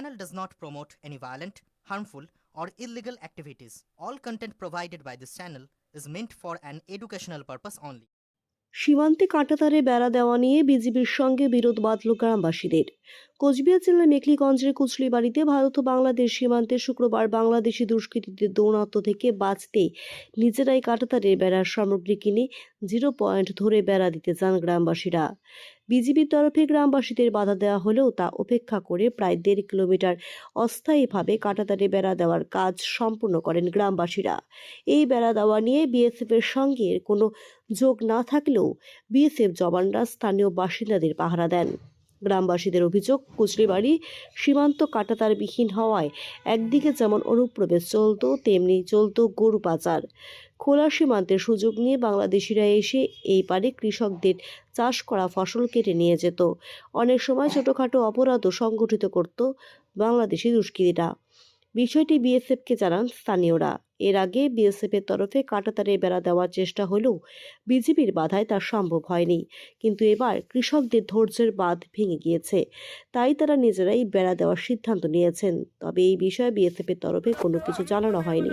channel does not promote any violent, harmful, or illegal activities. All content provided by this channel is meant for an educational purpose only. সীমান্তে কাঁটাতারে বেড়া দেওয়া নিয়ে বিজিবির সঙ্গে বিরোধ বাঁধল গ্রামবাসীদের কোচবিহার জেলার মেখলিগঞ্জের কুচলিবাড়িতে ভারত ও বাংলাদেশ সীমান্তে শুক্রবার বাংলাদেশি দুষ্কৃতীদের দৌরাত্ম থেকে বাঁচতে নিজেরাই কাঁটাতারের বেড়ার সামগ্রী কিনে জিরো পয়েন্ট ধরে বেড়া দিতে চান গ্রামবাসীরা। বিজিবির তরফে গ্রামবাসীদের বাধা দেওয়া হলেও তা উপেক্ষা করে প্রায় দেড় কিলোমিটার অস্থায়ীভাবে কাঁটাতারে বেড়া দেওয়ার কাজ সম্পূর্ণ করেন গ্রামবাসীরা। এই বেড়া দেওয়া নিয়ে বিএসএফ এর সঙ্গে কোনো যোগ না থাকলেও বিএসএফ জওয়ানরা স্থানীয় বাসিন্দাদের পাহারা দেন। গ্রামবাসীদের অভিযোগ, কুচলিবাড়ি সীমান্ত কাটাতারবিহীন হওয়ায় একদিকে যেমন অনুপ্রবেশ চলতো, তেমনি চলত গরু পাচার। খোলা সীমান্তের সুযোগ নিয়ে বাংলাদেশিরা এসে এই পারে কৃষকদের চাষ করা ফসল কেটে নিয়ে যেত। অনেক সময় ছোটোখাটো অপরাধও সংগঠিত করত বাংলাদেশি দুষ্কৃতীরা। বিষয়টি বিএসএফকে জানান স্থানীয়রা। এর আগে বিএসএফের তরফে কাটাতারে বেড়া দেওয়ার চেষ্টা হলেও বিজেপির বাধায় তা সম্ভব হয়নি। কিন্তু এবার কৃষকদের ধৈর্যের বাঁধ ভেঙে গিয়েছে। তাই তারা নিজেরাই বেড়া দেওয়ার সিদ্ধান্ত নিয়েছেন। তবে এই বিষয়ে বিএসএফের তরফে কোনো কিছু জানানো হয়নি।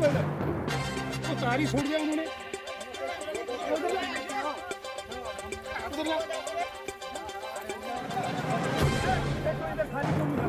वो तारी छोड़ दिया उन्होंने अंदर जाओ। खाली क्यों नहीं रहा?